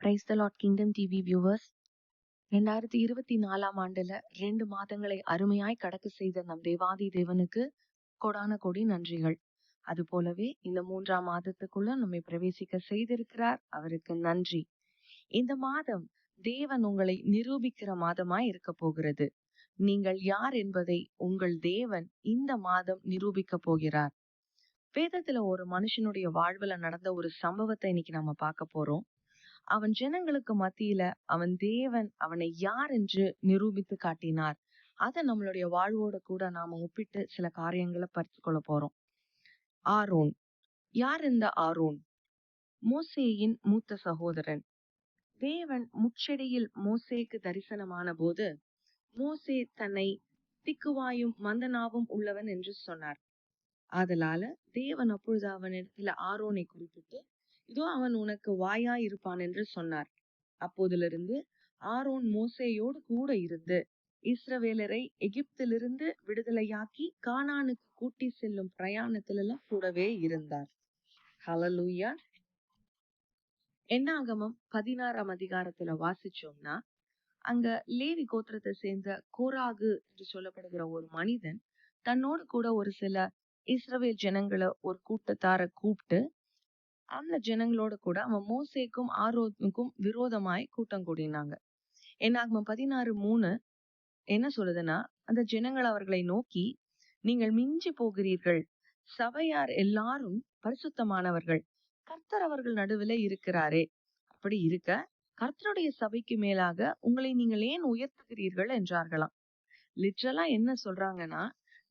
Praise the Lord kingdom TV viewers ரெண்டாயிரத்தி இருபத்தி நாலாம் ஆண்டுல ரெண்டு மாதங்களை அருமையாய் கடக்க செய்த நம் தேவாதி தேவனுக்கு கொடான கொடி நன்றிகள். அது போலவே இந்த மூன்றாம் மாதத்துக்குள்ள நம்மை பிரவேசிக்க செய்திருக்கிறார். அவருக்கு நன்றி. இந்த மாதம் தேவன் உங்களை நிரூபிக்கிற மாதமாய் இருக்க போகிறது. நீங்கள் யார் என்பதை உங்கள் தேவன் இந்த மாதம் நிரூபிக்க போகிறார். வேதத்துல ஒரு மனுஷனுடைய வாழ்வுல நடந்த ஒரு சம்பவத்தை இன்னைக்கு நம்ம பார்க்க போறோம். அவன் ஜனங்களுக்கு மத்தியில அவன் தேவன் அவனை யார் என்று நிரூபித்து காட்டினார். அதை நம்மளுடைய வாழ்வோட கூட நாம ஒப்பிட்டு சில காரியங்களை பறித்து கொள்ள போறோம். ஆரோன். யார் இந்த ஆரோன்? மோசேயின் மூத்த சகோதரன். தேவன் முச்செடியில் மோசேக்கு தரிசனமான போது மோசே தன்னை திக்குவாயும் மந்தனாவும் உள்ளவன் என்று சொன்னார். ஆதலால தேவன் அப்பொழுது அவனிடத்துல ஆரோனை குறிப்பிட்டு இதோ அவன் உனக்கு வாயாய் இருப்பான் என்று சொன்னார். அப்போதிலிருந்து ஆரோன் மோசேயோடு கூட இருந்து இஸ்ரவேலரை எகிப்திலிருந்து விடுதலையாக்கி கானானுக்கு கூட்டி செல்லும் பிரயாணத்திலெல்லாம் கூடவே இருந்தார். ஹலலூயா என்னாகமம் பதினாறாம் அதிகாரத்துல வாசிச்சோம்னா அங்க லேவி கோத்திரத்தை சேர்ந்த கோராகு என்று சொல்லப்படுகிற ஒரு மனிதன் தன்னோடு கூட ஒரு சில இஸ்ரவேல் ஜனங்களை ஒரு கூட்டத்தார கூப்பிட்டு அந்த ஜனங்களோட கூட அவன் மோசேக்கும் ஆரோக்கும் விரோதமாய் கூட்டம் கூடினாங்க. என்னாகமம் பதினாறு மூணு என்ன சொல்லுதுன்னா அந்த ஜனங்கள் அவர்களை நோக்கி நீங்கள் மிஞ்சி போகிறீர்கள். சபையார் எல்லாரும் பரிசுத்தமானவர்கள். கர்த்தர் அவர்கள் நடுவில் இருக்கிறாரே. அப்படி இருக்க கர்த்தருடைய சபைக்கு மேலாக உங்களை நீங்கள் ஏன் உயர்த்துகிறீர்கள்? என்றார்களாம். லிட்ரலா என்ன சொல்றாங்கன்னா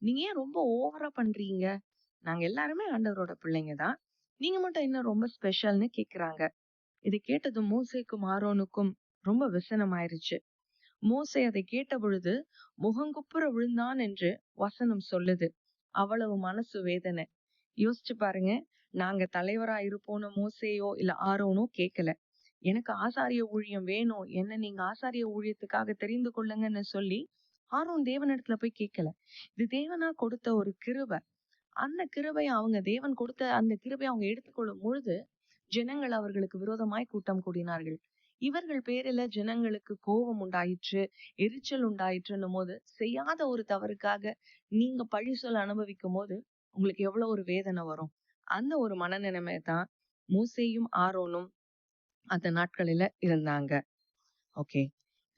நீங்க ஏன் ரொம்ப ஓவரா பண்றீங்க? நாங்க எல்லாருமே ஆண்டவரோட பிள்ளைங்க தான். நீங்க மட்டும் என்ன ரொம்ப ஸ்பெஷல்னு கேக்குறாங்க. இதை கேட்டது மோசைக்கும் ஆரோனுக்கும் ரொம்ப விசனம் ஆயிருச்சு மோசை அதை கேட்ட பொழுது முகங்குப்புற விழுந்தான் என்று வசனம் சொல்லுது. அவ்வளவு மனசு வேதனை. யோசிச்சு பாருங்க நாங்க தலைவரா இருப்போன்னு மோசையோ இல்ல ஆரோனோ கேட்கல எனக்கு ஆசாரிய ஊழியம் வேணும். என்ன நீங்க ஆசாரிய ஊழியத்துக்காக தெரிந்து கொள்ளுங்கன்னு சொல்லி ஆரோன் தேவனிடத்துல போய் கேட்கல இது தேவனா கொடுத்த ஒரு கிருவை அந்த கிருபையை அவங்க தேவன் கொடுத்த அந்த கிருபையை அவங்க எடுத்துக்கொள்ளும் பொழுது ஜனங்கள் அவர்களுக்கு விரோதமாய் கூட்டம் கூடினார்கள். இவர்கள் பேரில ஜனங்களுக்கு கோபம் உண்டாயிற்று எரிச்சல் உண்டாயிற்றுன்னும் போது செய்யாத ஒரு தவறுக்காக நீங்க பழி சொல்ல அனுபவிக்கும் போது உங்களுக்கு எவ்வளவு ஒரு வேதனை வரும். அந்த ஒரு மனநிலைமை தான் மூசையும் ஆரோனும் அந்த நாட்களில இருந்தாங்க. ஓகே.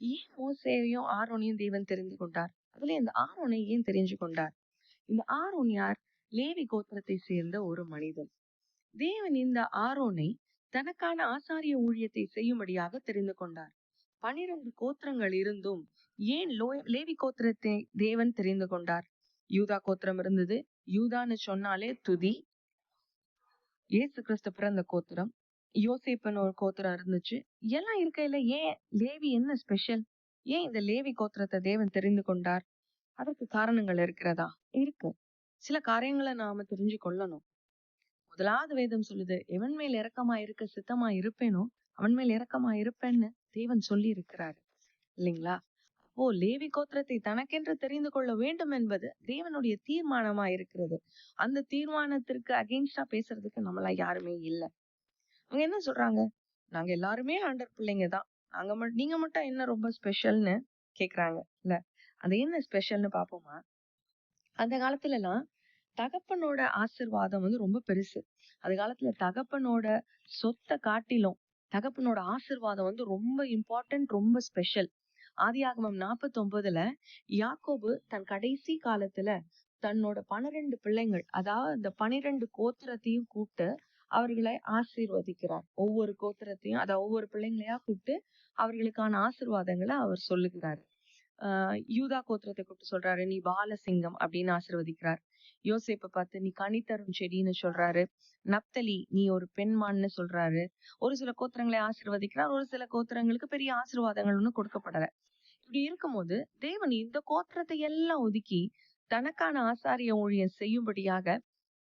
ஏன் மூசையையும் ஆரோனையும் தேவன் தெரிந்து கொண்டார்? அதுல இந்த ஆரோனை ஏன் தெரிஞ்சு கொண்டார்? இந்த ஆரோன் யார்? லேவி கோத்திரத்தை சேர்ந்த ஒரு மனிதன். தேவன் இந்த ஆரோனை தனக்கான ஆசாரிய ஊழியத்தை செய்யும்படியாக தெரிந்து கொண்டார். பனிரெண்டு கோத்திரங்கள் இருந்தும் ஏன் லோ லேவி கோத்திரத்தை தேவன் தெரிந்து கொண்டார்? யூதா கோத்திரம் இருந்தது. யூதான்னு சொன்னாலே துதி. ஏசு கிறிஸ்து பிறந்த கோத்திரம். யோசேப்பன் ஒரு கோத்திரம் இருந்துச்சு. எல்லாம் இருக்கையில ஏன் லேவி என்ன ஸ்பெஷல் ஏன் இந்த லேவி கோத்திரத்தை தேவன் தெரிந்து கொண்டார்? அதற்கு காரணங்கள் இருக்கிறதா? இருக்கு. சில காரியங்களை நாம தெரிஞ்சு கொள்ளணும் முதலாவது வேதம் சொல்லுது எவன் மேல் இறக்கமா இருக்க சித்தமா இருப்பேனோ அவன் மேல் இறக்கமா இருப்பேன்னு தேவன் சொல்லி இருக்கிறாரு இல்லைங்களா? ஓ லேவி கோத்திரத்தை தனக்கென்று தெரிந்து கொள்ள வேண்டும் என்பது தேவனுடைய தீர்மானமா இருக்கிறது. அந்த தீர்மானத்திற்கு அகெயின்ஸ்டா பேசுறதுக்கு நம்மளா யாருமே இல்லை. அவங்க என்ன சொல்றாங்க? நாங்க எல்லாருமே ஆண்டர் பிள்ளைங்க தான். நாங்க மட்டும் நீங்க மட்டும் என்ன ரொம்ப ஸ்பெஷல்னு கேக்குறாங்க. இல்ல அது என்ன ஸ்பெஷல்னு பாப்போமா? அந்த காலத்துல எல்லாம் தகப்பனோட ஆசிர்வாதம் வந்து ரொம்ப பெருசு. அந்த காலத்துல தகப்பனோட சொத்தை காட்டிலும் தகப்பனோட ஆசிர்வாதம் வந்து ரொம்ப இம்பார்ட்டன்ட் ரொம்ப ஸ்பெஷல் ஆதியாகமம் நாற்பத்தி ஒன்பதுல யாக்கோபு தன் கடைசி காலத்துல தன்னோட பன்னிரெண்டு பிள்ளைங்கள் அதாவது அந்த பனிரெண்டு கோத்திரத்தையும் கூப்பிட்டு அவர்களை ஆசீர்வதிக்கிறார். ஒவ்வொரு கோத்திரத்தையும் அதாவது ஒவ்வொரு பிள்ளைங்களையா கூப்பிட்டு அவர்களுக்கான ஆசிர்வாதங்களை அவர் சொல்லுகிறார். யூதா கோத்திரத்தை கூப்பிட்டு சொல்றாரு நீ பாலசிங்கம் அப்படின்னு ஆசிர்வதிக்கிறார். யோசேப்பை பார்த்து நீ கனித்தரும் செடின்னு சொல்றாரு. நப்தலி நீ ஒரு பெண்மான்னு சொல்றாரு. ஒரு சில கோத்திரங்களை ஆசிர்வதிக்கிறார். ஒரு சில கோத்திரங்களுக்கு பெரிய ஆசீர்வாதங்கள் ஒன்றும் கொடுக்கப்படல. இப்படி இருக்கும்போது தேவன் இந்த கோத்திரத்தை எல்லாம் ஒதுக்கி தனக்கான ஆசாரிய ஊழியம் செய்யும்படியாக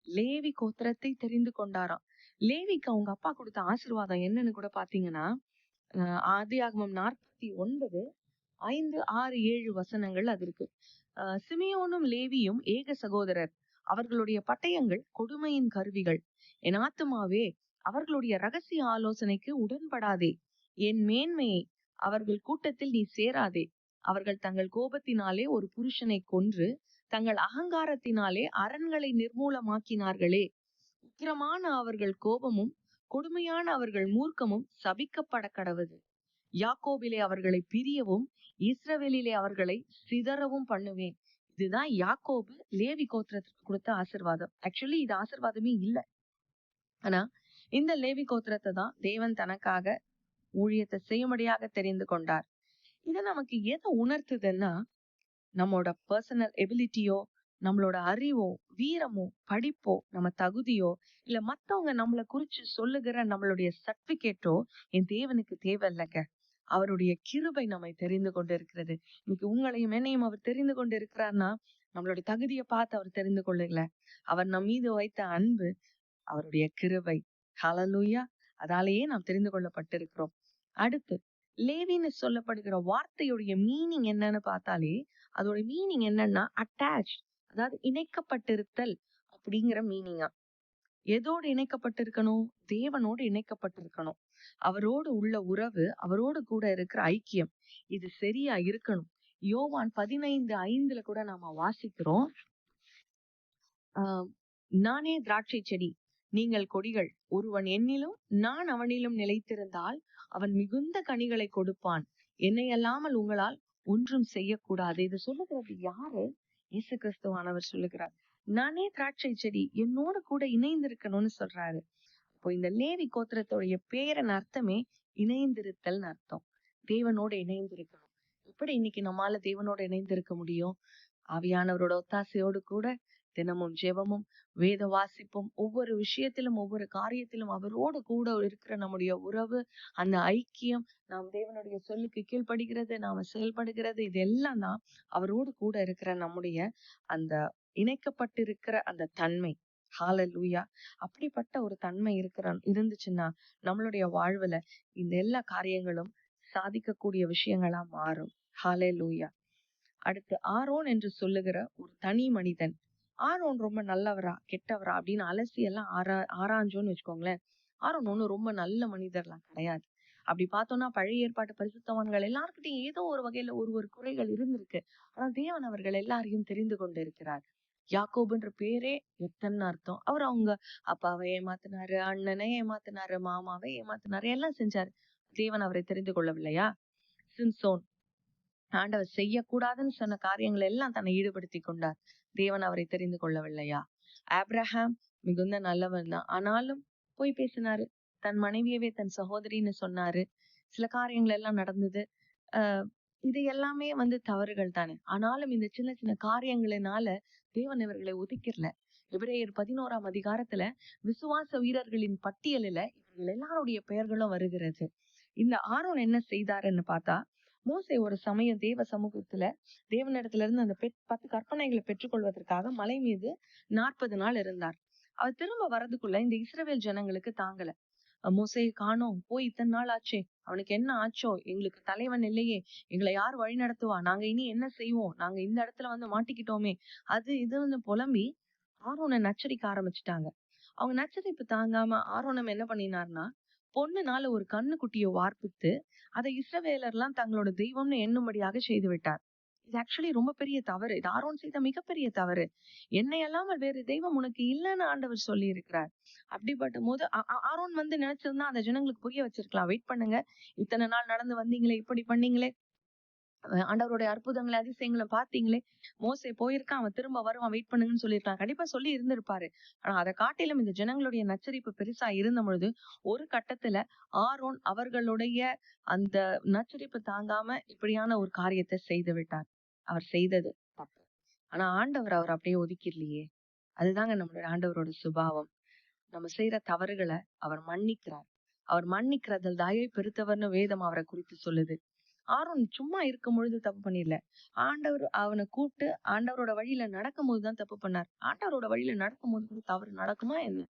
லேவி கோத்திரத்தை தெரிந்து கொண்டாராம். லேவிக்கு அவங்க அப்பா கொடுத்த ஆசிர்வாதம் என்னன்னு கூட பாத்தீங்கன்னா ஆதியாகமம் நாற்பத்தி ஒன்பது ஐந்து ஆறு ஏழு வசனங்கள் அது இருக்கு சிமியோனும் லேவியும் ஏக சகோதரர். அவர்களுடைய பட்டயங்கள் கொடுமையின் கருவிகள். என் ஆத்துமாவே அவர்களுடைய ரகசிய ஆலோசனைக்கு உடன்படாதே. என் மேன்மையை அவர்கள் கூட்டத்தில் நீ சேராதே. அவர்கள் தங்கள் கோபத்தினாலே ஒரு புருஷனை கொன்று தங்கள் அகங்காரத்தினாலே அரண்களை நிர்மூலமாக்கினார்களே. உக்கிரமான அவர்கள் கோபமும் கொடுமையான அவர்கள் மூர்க்கமும் சபிக்கப்பட கடவுது யாக்கோபிலே அவர்களை பிரியவும் இஸ்ரவேலிலே அவர்களை சிதறவும் பண்ணுவேன். இதுதான் யாக்கோபு லேவி கோத்திரத்துக்கு கொடுத்த ஆசிர்வாதம். ஆக்சுவலி இது ஆசிர்வாதமே இல்லை. ஆனா இந்த லேவி கோத்திரத்தை தான் தேவன் தனக்காக ஊழியத்தை செய்யும்படியாக தெரிந்து கொண்டார். இது நமக்கு எதை உணர்த்துதுன்னா நம்மளோட பர்சனல் எபிலிட்டியோ நம்மளோட அறிவோ வீரமோ படிப்போ நம்ம தகுதியோ இல்ல மத்தவங்க நம்மளை குறிச்சு சொல்லுகிற நம்மளுடைய சர்டிபிகேட்டோ என் தேவனுக்கு தேவை இல்லைங்க அவருடைய கிருபை நம்மை தெரிந்து கொண்டு இருக்கிறது இன்னைக்கு உங்களையும் என்னையும் அவர் தெரிந்து கொண்டு இருக்கிறார்னா நம்மளுடைய தகுதியை பார்த்து அவர் தெரிந்து கொள்ளல அவர் நம் மீது வைத்த அன்பு அவருடைய கிருபை. ஹலலூயா அதாலேயே நாம் தெரிந்து கொள்ளப்பட்டிருக்கிறோம். அடுத்து லேவின்னு சொல்லப்படுகிற வார்த்தையுடைய மீனிங் என்னன்னு பார்த்தாலே அதோட மீனிங் என்னன்னா அட்டாச் அதாவது இணைக்கப்பட்டிருத்தல் அப்படிங்கிற மீனிங்கா எதோடு இணைக்கப்பட்டிருக்கணும்? தேவனோடு இணைக்கப்பட்டிருக்கணும். அவரோடு உள்ள உறவு அவரோடு கூட இருக்கிற ஐக்கியம் இது சரியா இருக்கணும். யோவான் பதினைந்து ஐந்துல கூட நாம வாசிக்கிறோம். ஆஹ் நானே திராட்சை செடி நீங்கள் கொடிகள். ஒருவன் என்னிலும் நான் அவனிலும் நிலைத்திருந்தால் அவன் மிகுந்த கனிகளை கொடுப்பான். என்னை அல்லாமல் உங்களால் ஒன்றும் செய்யக்கூடாது. இது சொல்லுகிறது யாரு? இயேசு கிறிஸ்துவானவர் சொல்லுகிறார். நானே திராட்சை செடி என்னோட கூட இணைந்திருக்கணும்னு சொல்றாரு. இப்போ இந்த லேவி கோத்திரத்துடைய பேரன் அர்த்தமே இணைந்திருத்தல்னு அர்த்தம். தேவனோட இணைந்திருக்கணும். எப்படி இன்னைக்கு நம்மால தேவனோட இணைந்திருக்க முடியும்? ஆவியானவரோட ஒத்தாசையோடு கூட தினமும் ஜெபமும் வேத வாசிப்பும் ஒவ்வொரு விஷயத்திலும் ஒவ்வொரு காரியத்திலும் அவரோடு கூட இருக்கிற நம்முடைய உறவு அந்த ஐக்கியம் நாம் தேவனுடைய சொல்லுக்கு கீழ்ப்படுகிறது நாம செயல்படுகிறது இதெல்லாம் தான் அவரோடு கூட இருக்கிற நம்முடைய அந்த இணைக்கப்பட்டிருக்கிற அந்த தன்மை. ஹாலலூயா. அப்படிப்பட்ட ஒரு தன்மை இருக்கிற இருந்துச்சுன்னா நம்மளுடைய வாழ்வுல இந்த எல்லா காரியங்களும் சாதிக்கக்கூடிய விஷயங்களா மாறும். ஹாலே லூயா அடுத்து ஆரோன் என்று சொல்லுகிற ஒரு தனி மனிதன். ஆரோன் ரொம்ப நல்லவரா கெட்டவரா அப்படின்னு அலசி எல்லாம் ஆரா ஆராய்ஞ்சோன்னு வச்சுக்கோங்களேன். ஆரோன் ஒன்றும் ரொம்ப நல்ல மனிதர்லாம் கிடையாது. அப்படி பார்த்தோம்னா பழைய ஏற்பாட்டு பரிசுத்தவான்கள் எல்லாருக்கிட்டையும் ஏதோ ஒரு வகையில ஒரு ஒரு குறைகள் இருந்திருக்கு. ஆனா தேவன் அவர்கள் எல்லாரையும் தெரிந்து கொண்டு இருக்கிறார். யாக்கோபுன்ற பேரே எத்தனை அர்த்தம். அவர் அவங்க அப்பாவை ஏமாத்தினாரு அண்ணனை ஏமாத்தினாரு மாமாவை ஏமாத்தினாரு எல்லாம் செஞ்சாரு. தேவன் அவரை தெரிந்து கொள்ளவில்லையா? சிம்சோன். ஆண்டவர் செய்யக்கூடாதுன்னு சொன்ன காரியங்கள் எல்லாம் தன்னை ஈடுபடுத்தி கொண்டார். தேவன் அவரை தெரிந்து கொள்ளவில்லையா? ஆப்ரஹாம் மிகுந்த நல்லவன் தான். ஆனாலும் போய் பேசினாரு. தன் மனைவியவே தன் சகோதரின்னு சொன்னாரு. சில காரியங்கள் எல்லாம் நடந்தது. ஆஹ் இது எல்லாமே வந்து தவறுகள் தானே. ஆனாலும் இந்த சின்ன சின்ன காரியங்களினால தேவன் இவர்களை ஒதுக்கிடல. எபிரேயர் பதினோராம் அதிகாரத்துல விசுவாச வீரர்களின் பட்டியலில இவர்கள் எல்லாருடைய பெயர்களும் வருகிறது. இந்த ஆரோன் என்ன செய்தாருன்னு பார்த்தா மோசை ஒரு சமயம் தேவ சமூகத்துல தேவனிடத்துல இருந்து அந்த பெ பத்து கற்பனைகளை பெற்றுக்கொள்வதற்காக மலை மீது நாற்பது நாள் இருந்தார். அவர் திரும்ப வரதுக்குள்ள இந்த இஸ்ரவேல் ஜனங்களுக்கு தாங்கல. மோசையை காணோம். போய் இத்தனை நாள் ஆச்சே. அவனுக்கு என்ன ஆச்சோ? எங்களுக்கு தலைவன் இல்லையே. எங்களை யார் வழி நடத்துவா? நாங்க இனி என்ன செய்வோம்? நாங்க இந்த இடத்துல வந்து மாட்டிக்கிட்டோமே. அது இதுன்னு புலம்பி ஆரோனை நச்சரிக்க ஆரம்பிச்சுட்டாங்க. அவங்க நச்சரிப்பு தாங்காம ஆரோனம் என்ன பண்ணினார்னா பொண்ணுனால ஒரு கண்ணுக்குட்டியை வார்ப்பித்து அதை இஸ்ரவேலர்லாம் தங்களோட தெய்வம்னு எண்ணும்படியாக செய்து விட்டார். இது ஆக்சுவலி ரொம்ப பெரிய தவறு. இது ஆரோன் செய்த மிகப்பெரிய தவறு. என்னை அல்லாமல் வேறு தெய்வம் உனக்கு இல்லைன்னு ஆண்டவர் சொல்லி இருக்கிறார் அப்படிப்பட்ட போது ஆரோன் வந்து நினைச்சிருந்தா அந்த ஜனங்களுக்கு புரிய வச்சிருக்கலாம். வெயிட் பண்ணுங்க. இத்தனை நாள் நடந்து வந்தீங்களே இப்படி பண்ணீங்களே. ஆண்டவருடைய அற்புதங்களை அதிசயங்களை பாத்தீங்களே மோசை போயிருக்கான். அவன் திரும்ப வருவான். வெயிட் பண்ணுங்கன்னு சொல்லியிருக்கான் கண்டிப்பா சொல்லி இருந்திருப்பாரு. ஆனா அதை காட்டிலும் இந்த ஜனங்களுடைய நச்சரிப்பு பெருசா இருந்த பொழுது ஒரு கட்டத்துல ஆரோன் அவர்களுடைய அந்த நச்சரிப்பு தாங்காம இப்படியான ஒரு காரியத்தை செய்து விட்டார். அவர் செய்தது. தப்பு. ஆனா ஆண்டவர் அவர் அப்படியே ஒதுக்கிடலையே அதுதாங்க நம்மளுடைய ஆண்டவரோட சுபாவம். நம்ம செய்யற தவறுகளை அவர் மன்னிக்கிறார். அவர் மன்னிக்கிறதில் தயை பெருத்தவர்னு வேதம் அவரை குறித்து சொல்லுது. ஆரோன் சும்மா இருக்கும் பொழுது தப்பு பண்ணிடல ஆண்டவர் அவனை கூப்பிட்டு ஆண்டவரோட வழியில நடக்கும் போதுதான் தப்பு பண்ணார். ஆண்டவரோட வழியில நடக்கும் போது தவறு நடக்குமா என்ன?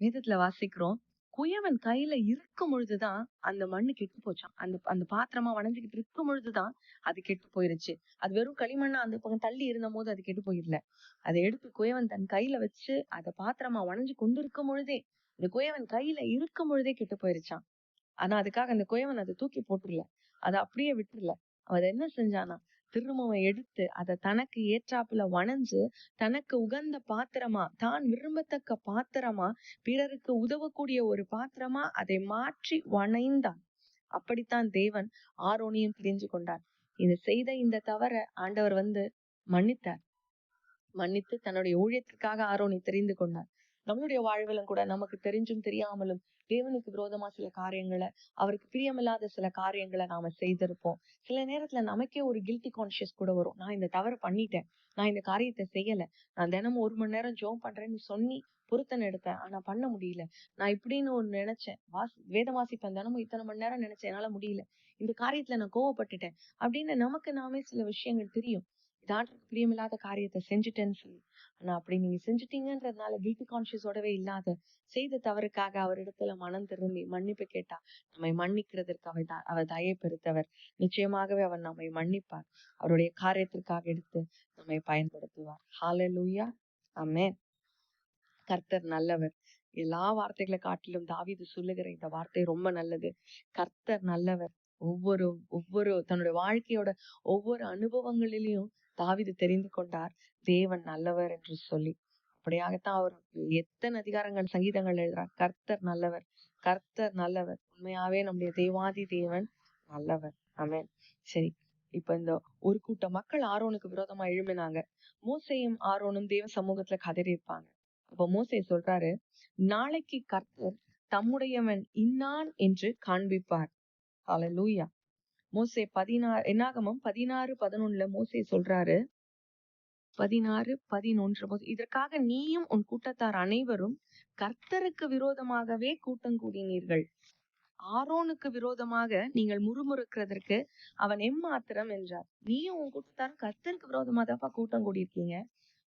வேதத்துல வாசிக்கிறோம். குயவன் கையில இருக்கும் பொழுதுதான் அந்த மண்ணு கெட்டு போச்சான் அந்த அந்த பாத்திரமா வணைஞ்சுக்கிட்டு இருக்கும் பொழுதுதான் அது கெட்டு போயிருச்சு. அது வெறும் களிமண்ணா அந்த பக்கம் தள்ளி இருந்த போது அது கெட்டு போயிடல. அதை எடுத்து குயவன் தன் கையில வச்சு அதை பாத்திரமா வணைஞ்சு கொண்டு இருக்கும் பொழுதே இந்த குயவன் கையில இருக்கும் பொழுதே கெட்டு போயிருச்சான் ஆனா அதுக்காக அந்த குயவன் அதை தூக்கி போட்டுல அதை அப்படியே விட்டுல அவன் என்ன செஞ்சானா திரும்பவும் எடுத்து அதை தனக்கு ஏற்றாப்புல வணைஞ்சு தனக்கு உகந்த பாத்திரமா தான் விரும்பத்தக்க பாத்திரமா பிறருக்கு உதவக்கூடிய ஒரு பாத்திரமா அதை மாற்றி வணைந்தான். அப்படித்தான் தேவன் ஆரோனியும் தெரிஞ்சு கொண்டார். இது செய்த இந்த தவற ஆண்டவர் வந்து மன்னித்தார். மன்னித்து தன்னுடைய ஊழியத்திற்காக ஆரோனி தெரிந்து கொண்டார். நம்மளுடைய வாழ்விலும் கூட நமக்கு தெரிஞ்சும் தெரியாமலும் தேவனுக்கு விரோதமா சில காரியங்களை அவருக்கு பிரியமில்லாத சில காரியங்களை நாம செய்திருப்போம். சில நேரத்துல நமக்கே ஒரு கில்ட்டி கான்சியஸ் கூட வரும். நான் இந்த தவறு பண்ணிட்டேன். நான் இந்த காரியத்தை செய்யல. நான் தினமும் ஒரு மணி நேரம் ஜோம் பண்றேன்னு சொல்லி பொருத்தனை எடுத்தேன். ஆனா பண்ண முடியல. நான் இப்படின்னு ஒன்று நினைச்சேன். வாஸ் வேத வாசிப்பேன். தினமும் இத்தனை மணி நேரம் நினைச்சேன். என்னால முடியல. இந்த காரியத்துல நான் கோவப்பட்டுட்டேன். அப்படின்னு நமக்கு நாமே சில விஷயங்கள் தெரியும். இதாட்டுக்கு பிரியமில்லாத காரியத்தை செஞ்சுட்டேன்னு சொல்லி. ஆனா அப்படி நீங்க செஞ்சுட்டீங்கன்றதுனால கில்ட்டி கான்சியஸோடவே இல்லாத செய்த தவறுக்காக அவரிடத்துல மனம் திரும்பி மன்னிப்பு கேட்டா நம்மை மன்னிக்கிறதற்கு அவர் த- அவர் தயை பெருத்தவர் நிச்சயமாகவே அவர் நம்மை மன்னிப்பார். அவருடைய காரியத்திற்காக எடுத்து நம்மை பயன்படுத்துவார். ஹால லூயா ஆமென் கர்த்தர் நல்லவர். எல்லா வார்த்தைகளை காட்டிலும் தாவிது சொல்லுகிற இந்த வார்த்தை ரொம்ப நல்லது. கர்த்தர் நல்லவர். ஒவ்வொரு ஒவ்வொரு தன்னுடைய வாழ்க்கையோட ஒவ்வொரு அனுபவங்களிலையும் தாவிது தெரிந்து கொண்டார் தேவன் நல்லவர் என்று சொல்லி. அப்படியாகத்தான் அவர் எத்தனை அதிகாரங்கள் சங்கீதங்கள் எழுதுறார். கர்த்தர் நல்லவர் கர்த்தர் நல்லவர் உண்மையாவே நம்முடைய தேவாதி தேவன் நல்லவர். அமேன் சரி இப்ப இந்த ஒரு கூட்ட மக்கள் ஆரோனுக்கு விரோதமா எழும்பினாங்க. மோசையும் ஆரோனும் தேவ சமூகத்துல கதறி இருப்பாங்க அப்ப மோசே சொல்றாரு நாளைக்கு கர்த்தர் தம்முடையவன் இன்னான் என்று காண்பிப்பார். லூயா மோசே பதினாறு என்னாகமம்? பதினாறு பதினொன்னுல மோசே சொல்றாரு. பதினாறு பதினொன்று இதற்காக நீயும் உன் கூட்டத்தார் அனைவரும் கர்த்தருக்கு விரோதமாகவே கூட்டம் கூடினீர்கள். ஆரோனுக்கு விரோதமாக நீங்கள் முறுமுறுக்கிறதற்கு அவன் எம்மாத்திரம் என்றார். நீயும் உன் கூட்டத்தாரும் கர்த்தருக்கு விரோதமா தான்ப்பா கூட்டம் கூடியிருக்கீங்க.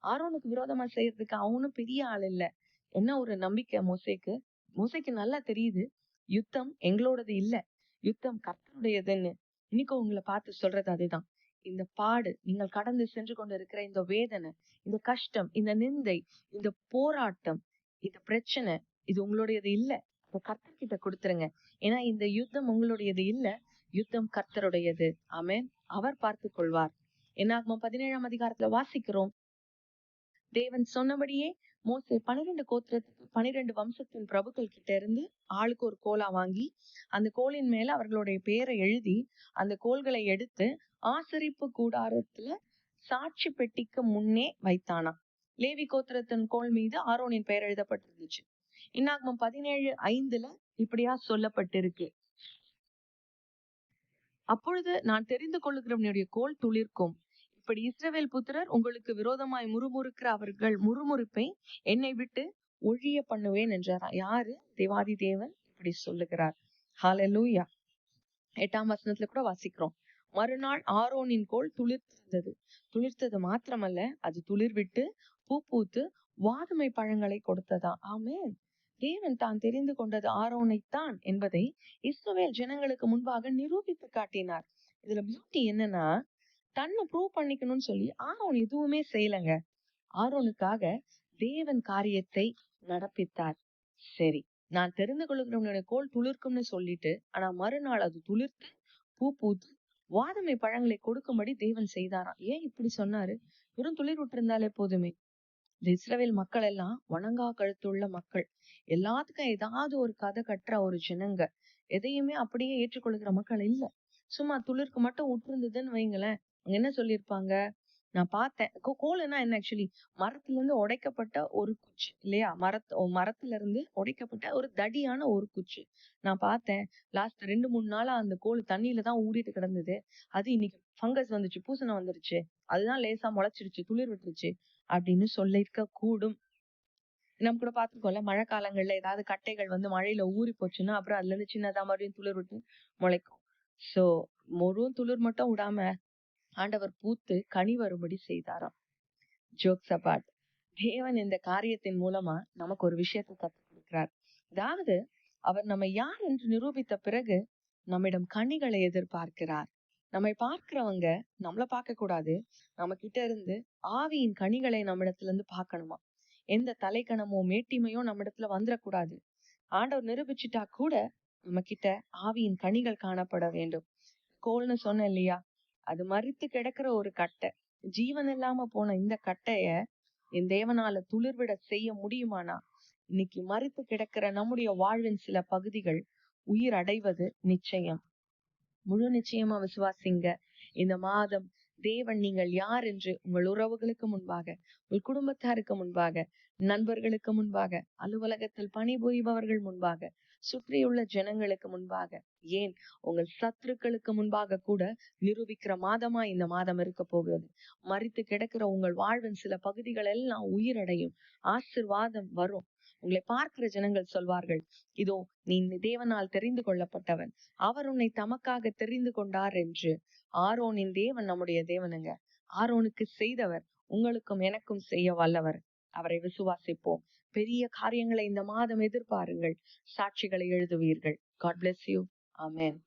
ஆரோனுக்கு விரோதமா செய்யறதுக்கு அவனும் பெரிய ஆள் இல்ல. என்ன ஒரு நம்பிக்கை மோசேக்கு? மோசேக்கு நல்லா தெரியுது. யுத்தம் எங்களோடது இல்ல. யுத்தம் கர்த்தருடையதுன்னு. இன்னைக்கு உங்களை பார்த்து சொல்றது அதுதான். இந்த பாடு நீங்கள் கடந்து சென்று கொண்டு இருக்கிற இந்த வேதனை இந்த கஷ்டம் இந்த நிந்தை இந்த போராட்டம் இந்த பிரச்சனை இது உங்களுடையது இல்ல. இந்த கர்த்தர்கிட்ட கொடுத்துருங்க. ஏன்னா இந்த யுத்தம் உங்களுடையது இல்ல. யுத்தம் கர்த்தருடையது. ஆமேன். அவர் பார்த்து கொள்வார். என்னாகுமா பதினேழாம் அதிகாரத்துல வாசிக்கிறோம். தேவன் சொன்னபடியே மோசே பன்னிரெண்டு கோத்திர பன்னிரெண்டு வம்சத்தின் பிரபுக்கள் கிட்ட இருந்து ஆளுக்கு ஒரு கோலா வாங்கி அந்த கோலின் மேல அவர்களுடைய பேரை எழுதி அந்த கோல்களை எடுத்து ஆசரிப்பு கூடாரத்துல சாட்சி பெட்டிக்கு முன்னே வைத்தானாம். லேவி கோத்திரத்தின் கோல் மீது ஆரோனின் பெயர் எழுதப்பட்டிருந்துச்சு. இன்னாகமம் பதினேழு ஐந்துல இப்படியா சொல்லப்பட்டிருக்கு. அப்பொழுது நான் தெரிந்து கொள்ளுகிறவனுடைய கோல் துளிர்க்கும். இப்படி இஸ்ரவேல் புத்திரர் உங்களுக்கு விரோதமாய் முறுமுறுக்கிற அவர்கள் முறுமுறுப்பை என்னை விட்டு ஒழிய பண்ணுவேன் என்றாராம் யாரு? தேவாதி தேவன் இப்படி சொல்லுகிறார். ஹாலலூயா எட்டாம் வசனத்துல கூட வாசிக்கிறோம். மறுநாள் ஆரோனின் கோல் துளிர்த்தது. துளிர்த்தது மாத்திரமல்ல அது துளிர் விட்டு பூ பூத்து வாதுமை பழங்களை கொடுத்ததா? ஆமென். தேவன் தான் தெரிந்து கொண்டது ஆரோனைத்தான் என்பதை இஸ்ரவேல் ஜனங்களுக்கு முன்பாக நிரூபித்து காட்டினார். இதுல பியூட்டி என்னன்னா தன்னை ப்ரூவ் பண்ணிக்கணும்னு சொல்லி ஆரோன் எதுவுமே செய்யலங்க. ஆரோனுக்காக தேவன் காரியத்தை நடப்பித்தார். சரி நான் தெரிந்து கொள்ளுகிறவனுடைய கோல் துளிர்க்கும்னு சொல்லிட்டு ஆனா மறுநாள் அது துளிர்த்து பூ பூத்து வாதமை பழங்களை கொடுக்கும்படி தேவன் செய்தாராம். ஏன் இப்படி சொன்னாரு? வெறும் துளிர் விட்டிருந்தாலே போதுமே. இந்த இஸ்ரவேல் மக்கள் எல்லாம் வணங்கா கழுத்துள்ள மக்கள். எல்லாத்துக்கும் ஏதாவது ஒரு கதை கட்டுற ஒரு ஜனங்க. எதையுமே அப்படியே ஏற்றுக்கொள்கிற மக்கள் இல்ல. சும்மா துளிர்க்கு மட்டும் விட்டுருந்ததுன்னு வைங்களேன். அங்க என்ன சொல்லியிருப்பாங்க? நான் பார்த்தேன். கோல்னா என்ன ஆக்சுவலி மரத்துல இருந்து உடைக்கப்பட்ட ஒரு குச்சி இல்லையா? மரத் மரத்துல இருந்து உடைக்கப்பட்ட ஒரு தடியான ஒரு குச்சி. நான் பார்த்தேன். லாஸ்ட் ரெண்டு மூணு நாளா அந்த கோல் தண்ணியில தான் ஊறிட்டு கிடந்தது. அது இன்னைக்கு ஃபங்கஸ் வந்துச்சு பூசணம் வந்துருச்சு. அதுதான் லேசா முளைச்சிருச்சு துளிர் விட்டுருச்சு அப்படின்னு சொல்லியிருக்க கூடும். நம்ம கூட பார்த்திருக்கோம்ல மழை காலங்கள்ல ஏதாவது கட்டைகள் வந்து மழையில ஊறி போச்சுன்னா அப்புறம் அதுல இருந்து சின்னதா மறுபடியும் துளிர் விட்டு முளைக்கும். சோ மொரும் துளிர் மட்டும் விடாம ஆண்டவர் பூத்து கனி வரும்படி செய்தாராம். ஜோக்ஸ் அபார்ட் தேவன் இந்த காரியத்தின் மூலமா நமக்கு ஒரு விஷயத்தை கற்றுக் கொடுக்கிறார். அதாவது அவர் நம்ம யார் என்று நிரூபித்த பிறகு நம்மிடம் கனிகளை எதிர்பார்க்கிறார். நம்மை பார்க்கிறவங்க நம்மள பார்க்க கூடாது. நம்ம கிட்ட இருந்து ஆவியின் கனிகளை நம்மிடத்துல இருந்து பார்க்கணுமா? எந்த தலைக்கணமோ மேட்டிமையோ நம்மிடத்துல வந்துடக்கூடாது ஆண்டவர் நிரூபிச்சுட்டா கூட நம்ம கிட்ட ஆவியின் கனிகள் காணப்பட வேண்டும். கோல்னு சொன்னேன் இல்லையா? அது மறித்து கிடக்கிற ஒரு கட்டை. ஜீவன் இல்லாம போன இந்த கட்டைய என் தேவனால துளிர்விட செய்ய முடியுமானா? இன்னைக்கு மறித்து கிடக்கிற நம்முடைய வாழ்வின் சில பகுதிகள் உயிர் அடைவது நிச்சயம். முழு நிச்சயமா விசுவாசிங்க. இந்த மாதம் தேவன் நீங்கள் யார் என்று உங்கள் உறவுகளுக்கு முன்பாக உங்கள் குடும்பத்தாருக்கு முன்பாக நண்பர்களுக்கு முன்பாக அலுவலகத்தில் பணிபுரிபவர்கள் முன்பாக சுற்றியுள்ள ஜனங்களுக்கு முன்பாக ஏன்? உங்கள் சத்துருக்களுக்கு முன்பாக கூட நிரூபிக்கிற மாதமா இந்த மாதம் இருக்க போகிறது. மறித்து கிடக்கிற உங்கள் வாழ்வின் சில பகுதிகள் எல்லாம் உயிரடையும். ஆசிர்வாதம் வரும். உங்களை பார்க்கிற ஜனங்கள் சொல்வார்கள் இதோ நீ தேவனால் தெரிந்து கொள்ளப்பட்டவன். அவர் உன்னை தமக்காக தெரிந்து கொண்டார் என்று. ஆரோனின் தேவன் நம்முடைய தேவனுங்க. ஆரோனுக்கு செய்தவர் உங்களுக்கும் எனக்கும் செய்ய வல்லவர். அவரை விசுவாசிப்போம். பெரிய காரியங்களை இந்த மாதம் எதிர்பாருங்கள். சாட்சிகளை எழுதுவீர்கள். God bless you amen